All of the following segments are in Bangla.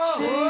그.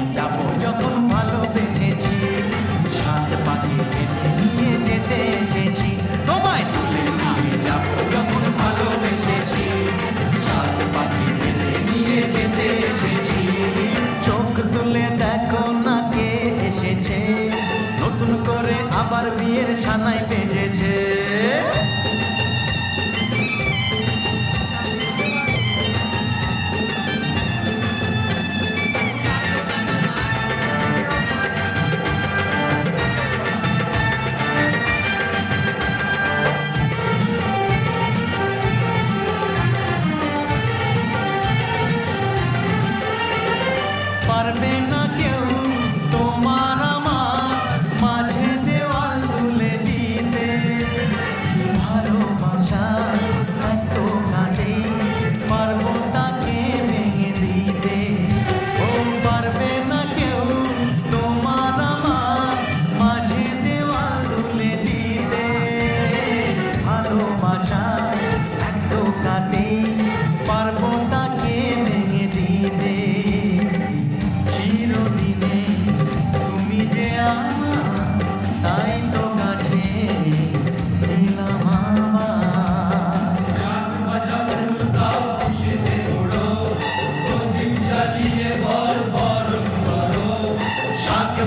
থানায়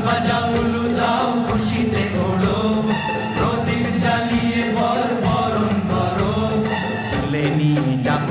বাজাউলু দাও খুশিতে ওড়ো। প্রদীপ জ্বালিয়ে বর বরণ করো। তুলে নিয়ে যাব